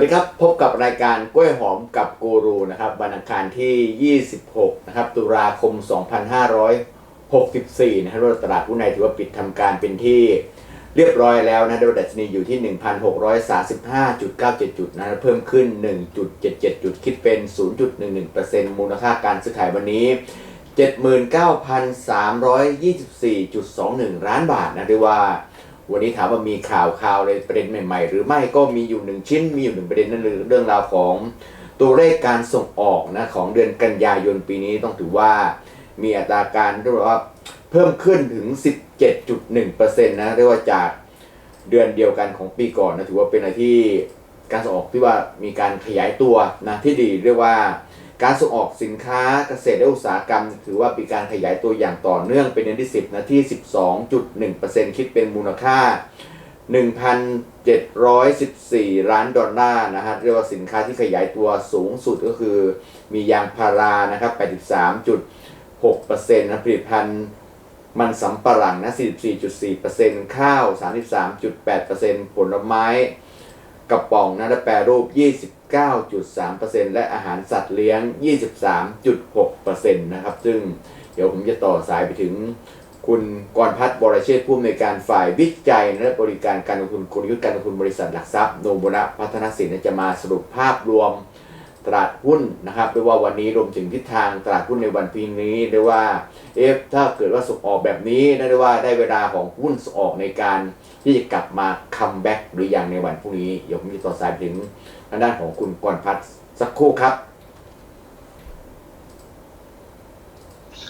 สวัสดีครับ พบกับรายการกล้วยหอมกับกูรูนะครับวันอังคารที่ 26 นะครับ ตุลาคม 2564 นะครับตลาดหุ้นไทยถือว่าปิดทำการเป็นที่เรียบร้อยแล้วนะโดยดัชนีอยู่ที่ 1,635.97 จุดนะเพิ่มขึ้น 1.77 จุดคิดเป็น 0.11%มูลค่าการซื้อขายวันนี้ 79,324.21 ล้านบาทนะเรียกว่า วันนี้ถามว่ามีข่าวข่าวอะไรประเด็นใหม่ ๆ หรือไม่ก็มีอยู่หนึ่งชิ้น มีอยู่หนึ่งประเด็นนั่นคือเรื่องราวของตัวเลขการส่งออกนะของเดือนกันยายนปีนี้ต้องถือว่ามีอัตราการเรียกว่าเพิ่มขึ้นถึง 17.1%นะเรียกว่าจากเดือนเดียวกันของปีก่อนนะถือว่าเป็นอะไรที่การส่งออกที่ว่ามีการขยายตัวนะที่ดีเรียกว่า การส่งออกสินค้าเกษตรและอุตสาหกรรม ถือว่ามีการขยายตัวอย่างต่อเนื่องเป็นเดือนที่ 10 นะที่ 12.1%คิดเป็นมูลค่า 1,714 ล้านดอลลาร์นะฮะเรียกว่าสินค้าที่ขยายตัวสูงสุดก็คือ มียางพารานะครับ83.6%นะผลิตภัณฑ์มันสำปะหลังนะ44.4%ข้าว 33.8%ผลไม้กระป๋องนะและแปรรูป 29.3%และอาหารสัตว์เลี้ยง 23.6%นะครับ ซึ่งเดี๋ยวผมจะต่อสายไปถึงคุณกรพัฒน์บรเชษผู้อำนวยการฝ่ายวิจัยและบริการการลงทุนกลยุทธ์การลงทุนบริษัทหลักทรัพย์โนบุระพัฒนสินจะมาสรุปภาพรวม ตลาดหุ้นนะครับด้วยว่าวันนี้รวมถึงทิศทางตลาดหุ้นในวันพรุ่งนี้ด้วยว่าเอฟถ้าเกิดว่าส่งออกแบบนี้นั่นได้ว่าได้เวลาของหุ้นส่งออกในการที่จะกลับมาคัมแบ็กหรือยังในวันพรุ่งนี้เดี๋ยวผมจะต่อสายไปถึงทางด้านของคุณกรพัฒน์สักครู่ครับ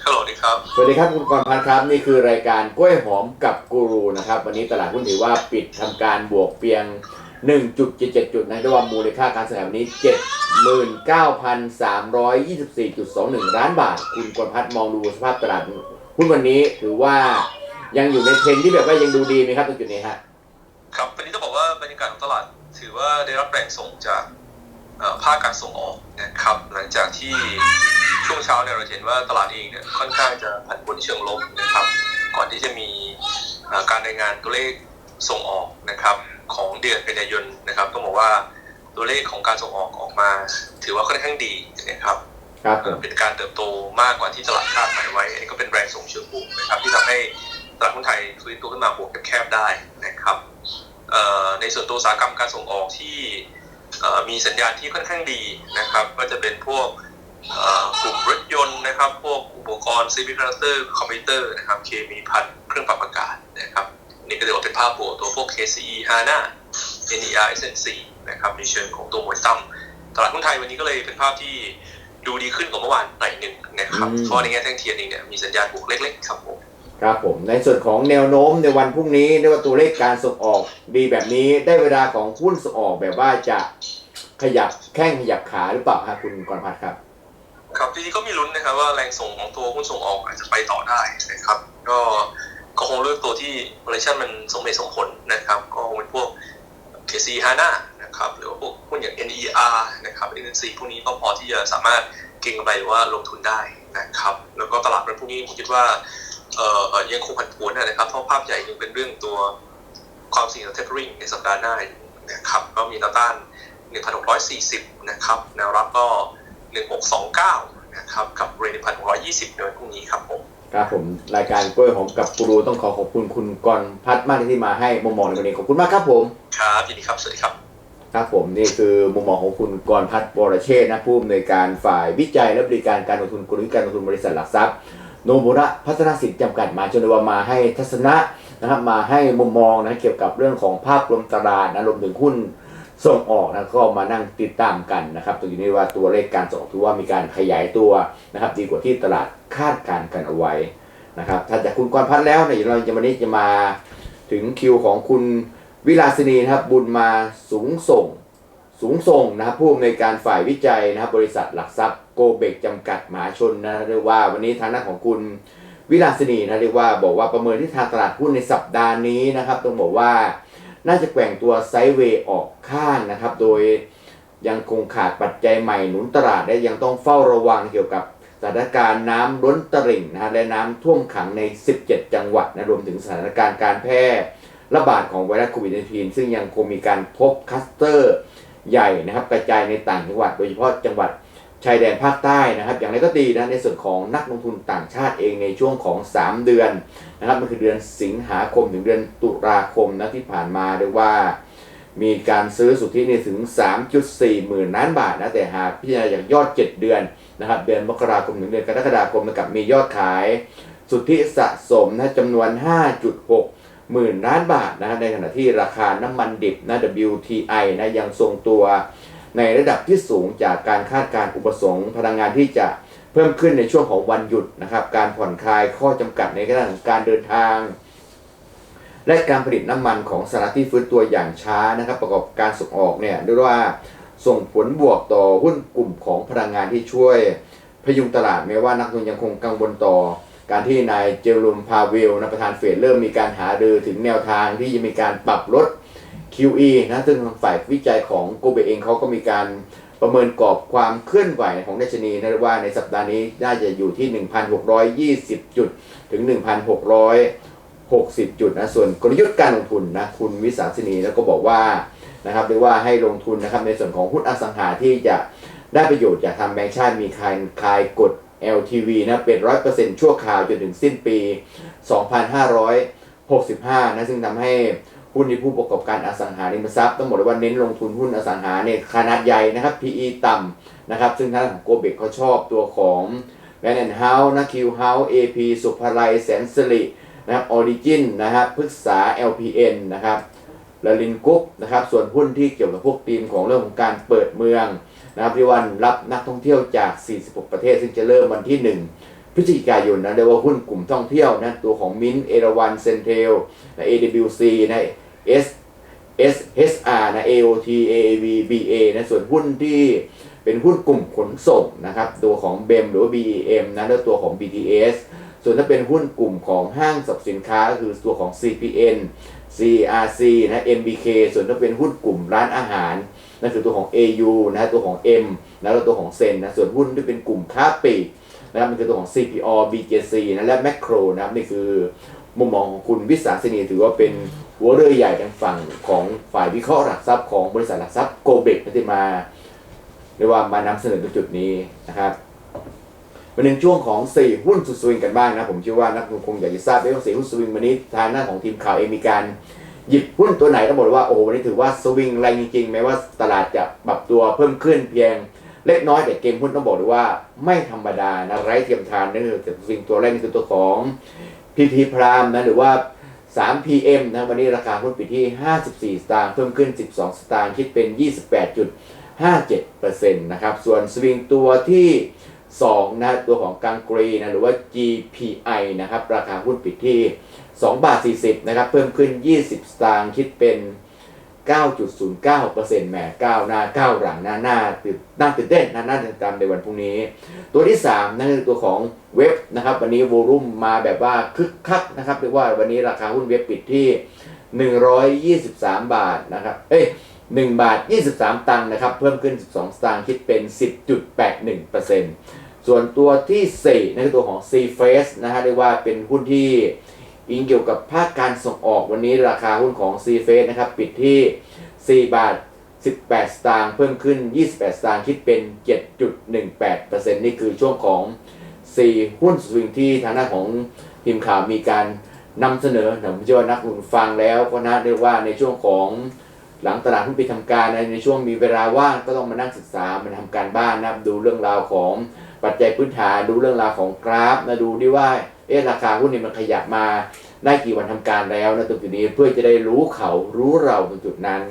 ฮัลโหลดีครับสวัสดีครับคุณกรพัฒน์ครับนี่คือรายการกล้วยหอมกับกูรูนะครับ วันนี้ตลาดหุ้นถือว่าปิดทำการบวกเพียง 1.77 จุดนะด้วยว่ามูลค่าการซื้อขายวันนี้ 79,324.21 ล้านบาท คุณกรพัฒน์มองดูสภาพตลาดหุ้นวันนี้ถือว่ายังอยู่ในเทรนที่แบบว่ายังดูดีไหมครับตรงจุดนี้ฮะครับวันนี้ต้องบอกว่าบรรยากาศของตลาด ถือว่าได้รับแรงส่งจากภาคการส่งออกนะครับ หลังจากที่ช่วงเช้าเนี่ยเราเห็นว่าตลาดเองเนี่ยค่อนข้างจะผันผวนเชิงลบนะครับ ก่อนที่จะมีการรายงานตัวเลข ส่งออกนะครับของเดือนกันยายนนะครับต้องบอกว่าตัวเลขของการส่งออกออกมา ถือว่าค่อนข้างดีนะครับครับผมเป็นการเติบโตมากกว่าที่ตลาดคาดหมายไว้ อันนี้ก็เป็นแรงส่งเชิงบวกนะครับที่ทำให้ตลาดหุ้นไทยฟื้นตัวขึ้นมาบวกแคบๆได้นะครับเอ่อในส่วนตัวอุตสาหกรรมการส่งออกที่เอ่อมีสัญญาณที่ค่อนข้างดีนะครับ ก็จะเป็นพวกเอ่อกลุ่มรถยนต์นะครับ พวกอุปกรณ์ซีพีคอนเตอร์คอมพิวเตอร์นะครับเคมีพันเครื่องปรับอากาศ นะครับอันนี่ก็ถือว่าเป็นภาพบวกตัวพวก KCE HANA NER SNC นะครับในเชิงของตัวมวยตั้มตลาดหุ้นไทยวันนี้ก็เลยเป็นภาพที่ดูดีขึ้นกว่าเมื่อวานหน่อยหนึ่งนะครับอืมเพราะในแง่แท่งเทียนเองเนี่ยมีสัญญาณบวกเล็กๆครับผมครับผมในส่วนของแนวโน้มในวันพรุ่งนี้เรียกว่าตัวเลขการส่งออกดีแบบนี้ได้เวลาของหุ้นส่งออกแบบว่าจะขยับแข้งขยับขาหรือเปล่าครับคุณกรพัฒน์ครับ ครับทีนี้ก็มีลุ้นนะครับว่าแรงส่งของตัวหุ้นส่งออกอาจจะไปต่อได้นะครับ ก็ก็ คงเลือกตัวที่ valuation มันสมเหตุสมผลนะครับ ก็คงเป็นพวก KC HANA นะครับหรือว่าพวกหุ้นอย่าง NER นะครับ NNC พวกนี้ก็พอที่จะสามารถเก็งกำไรหรือว่าลงทุนได้นะครับ แล้วก็ตลาดวันพรุ่งนี้ผมคิดว่าเอ่อยังคงผันผวนนะครับ เพราะภาพใหญ่ยังเป็นเรื่องตัวความเสี่ยงของ tapering ในสัปดาห์หน้านะครับก็มีแนวต้าน 1,640 นะครับแนวรับก็ 1629 นะครับกับเรน1,620ในวันพรุ่งนี้ครับผม ครับผมรายการกล้วยหอมกับกูรูต้องขอขอบคุณคุณกรพัฒน์มากที่มาให้มุมมองในวันนี้ขอบคุณมากครับผมครับยินดีครับสวัสดีครับครับผมนี่คือมุมมองของคุณกรพัฒน์บรเชษฐ์นะผู้อำนวยการฝ่ายวิจัยและบริการการลงทุนกลยุทธ์การลงทุนบริษัทหลักทรัพย์โนบุระพัฒนาสินจำกัดมาจนว่ามาให้ทัศนะนะครับมาให้มุมมองนะเกี่ยวกับเรื่องของภาพรวมตลาดนะรวมถึงหุ้น ส่งออกนะก็มานั่งติดตามกันนะครับตรงนี้ว่าตัวเลขการส่งออกถือว่ามีการขยายตัวนะครับดีกว่าที่ตลาดคาดการกันเอาไว้นะครับถ้าจากคุณกรพัฒน์แล้วเนี่ยเดี๋ยวเราจะวันนี้จะมาถึงคิวของคุณวิลาสินีนะครับบุญมาสูงส่งสูงส่งนะครับผู้อำนวยการฝ่ายวิจัยนะครับบริษัทหลักทรัพย์โกเบกจำกัดมหาชนนะเรียกว่าวันนี้ทางด้านของคุณวิลาสินีนะเรียกว่าบอกว่าประเมินที่ทางตลาดหุ้นในสัปดาห์นี้นะครับต้องบอกว่า น่าจะแกว่งตัวไซด์เวย์ออกข้างนะครับ โดยยังคงขาดปัจจัยใหม่หนุนตลาดและยังต้องเฝ้าระวังเกี่ยวกับสถานการณ์น้ำล้นตลิ่งนะฮะและน้ำท่วมขังใน 17 จังหวัดนะรวมถึงสถานการณ์การแพร่ระบาดของไวรัสโควิด -19 ซึ่งยังคงมีการพบคัสเตอร์ใหญ่นะครับกระจายในต่างจังหวัด โดยเฉพาะจังหวัด ชายแดนภาคใต้นะครับ อย่างไรก็ดีนะในส่วนของนักลงทุนต่างชาติเองในช่วงของ 3 เดือนนะครับมันคือเดือนสิงหาคมถึงเดือนตุลาคมนะที่ผ่านมาเรียกว่า มีการซื้อสุทธินี่ถึง 3.4 หมื่นล้านบาทนะแต่หากพิจารณาอย่างยอด 7 เดือนนะครับ เดือนมกราคมถึงเดือนกรกฎาคมกับมียอดขายสุทธิสะสมนะจำนวน 5.6 หมื่นล้านบาทนะในขณะที่ราคาน้ำมันดิบนะ WTI นะยังทรงตัว ในระดับที่สูงจากการคาดการอุปสงค์พลังงานที่จะเพิ่มขึ้นในช่วงของวันหยุดนะครับ การผ่อนคลายข้อจำกัดในเรื่องของการเดินทาง และการผลิตน้ำมันของสหรัฐที่ฟื้นตัวอย่างช้านะครับ ประกอบการส่งออกเนี่ยเรียกว่าส่งผลบวกต่อหุ้นกลุ่มของพลังงานที่ช่วยพยุงตลาดแม้ว่านักลงทุนยังคงกังวลต่อ การที่นายเจอรุมพาเวลนะประธานเฟดเริ่มมีการหารือถึงแนวทางที่จะมีการปรับลด QE นะซึ่งฝ่ายวิจัยของโกเบเองเขาก็มีการประเมินกรอบความเคลื่อนไหวของดัชนีนะว่าในสัปดาห์นี้น่าจะอยู่ที่ 1,620 จุดถึง 1,660 จุดนะส่วนกลยุทธ์การลงทุนนะคุณวิสาสินีแล้วก็บอกว่านะครับเรียกว่าให้ลงทุนนะครับในส่วนของหุ้นอสังหาที่จะได้ประโยชน์จากทางแบงก์ชาติมีคายคายกด LTV นะเป็น 100%ชั่วคราวจนถึงสิ้นปี 2565 นะซึ่งทำให้ หุ้นในผู้ประกอบการอสังหาริมทรัพย์ต้องบอกเลยว่าเน้นลงทุนหุ้นอสังหาเนี่ยขนาดใหญ่นะครับ PE ต่ำนะครับ ซึ่งทางของโกเบกเขาชอบตัวของแบนแอนเฮาส์นะคิวเฮาส์ AP สุภาลัยแสนสิรินะครับออริจินนะครับพฤกษา LPN นะครับลลินกุ๊ปนะครับ ส่วนหุ้นที่เกี่ยวกับพวกทีมของเรื่องของการเปิดเมืองนะครับที่วันรับนักท่องเที่ยวจาก 46 ประเทศ ซึ่งจะเริ่มวันที่ 1 พฤศจิกายนนะเรียกว่าหุ้นกลุ่มท่องเที่ยวนะตัวของมินเอราวันเซนเทลนะ AWC นะ S SHR นะ AOT AAV BA นะส่วนหุ้นที่เป็นหุ้นกลุ่มขนส่งนะครับตัวของ BEM หรือว่า BEM นะแล้วตัวของ BTS ส่วนถ้าเป็นหุ้นกลุ่มของห้างสรรพสินค้าก็คือตัวของ CPN CRC นะ MBK ส่วนถ้าเป็นหุ้นกลุ่มร้านอาหารนั่นคือตัวของ AU นะตัวของ M นะแล้วตัวของเซนนะส่วนหุ้นที่เป็นกลุ่มค้าปลีก นะครับมันคือตัวของ CPO BJC นะและ Macro นะครับนี่คือมุมมองของคุณวิสาสนีถือว่าเป็นหัวเรือใหญ่ทางฝั่งของฝ่ายวิเคราะห์หลักทรัพย์ของบริษัทหลักทรัพย์โกเบกที่มาเรียกว่ามานำเสนอตรงจุดนี้นะครับมาถึงช่วงของ 4 หุ้นสุดสวิงกันบ้างนะ ผมเชื่อว่านักลงทุนคงอยากจะทราบว่าสี่หุ้นสวิงวันนี้ทางหน้าของทีมข่าวเองมีการหยิบหุ้นตัวไหนต้องบอกว่าโอ้โหวันนี้ถือว่าสวิงแรงจริงๆแม้ว่าตลาดจะปรับตัวเพิ่มขึ้นเพียง เล็กน้อยแต่เกมหุ้นต้องบอกเลยว่า ไม่ธรรมดานะไร้เทียมทานนั่นคือสวิงตัวแรกนี่คือตัวของ PP พรามนะหรือว่า 3PM นะวันนี้ราคาหุ้นปิดที่ 54 สตางค์เพิ่มขึ้น 12 สตางค์คิดเป็น 28.57%นะครับส่วนสวิงตัวที่2นะตัวของกังกรีนะหรือว่า GPI นะครับราคาหุ้นปิดที่ 2 บาท 40 นะครับเพิ่มขึ้น 20 สตางค์คิดเป็น 9.09%แหมก้าวหน้าก้าวหลังหน้าหน้าตื่นน่าตื่นเต้นหน่าหน่าติดตามในวันพรุ่งนี้ ตัวที่ 3 นั่นคือตัวของเว็บนะครับ วันนี้โวลุ่มมาแบบว่าคึกคักนะครับเรียกว่าวันนี้ราคาหุ้นเว็บปิดที่ 123 บาทนะครับ เอ้ย1บาท 23 ตังค์นะครับ เพิ่มขึ้น 12 สตางค์คิดเป็น 10.81%ส่วนตัวที่4นั่นคือตัวของ C Face นะฮะเรียกว่าเป็นหุ้นที่ อิงเกี่ยวกับภาคการส่งออกวันนี้ราคาหุ้นของ C Face นะครับปิดที่ 4 บาท 18 สตางค์เพิ่มขึ้น 28 สตางค์คิดเป็น 7.18%นี่คือช่วงของ 4 หุ้นสวิงที่ทางด้านของทีมข่าวมีการนำเสนอผมเชื่อว่านักลงทุนฟังแล้วก็น่าเรียกว่าในช่วงของหลังตลาดหุ้นปิดทำการในช่วงมีเวลาว่างก็ต้องมานั่งศึกษามาทำการบ้านนับดูเรื่องราวของปัจจัยพื้นฐานดูเรื่องราวของกราฟนะดูดิว่า เอ๊ะราคาหุ้นนี่มันขยับมาได้กี่วันทำการแล้วนะตรงจุดนี้เพื่อจะได้รู้เขารู้เราตรงจุดนั้น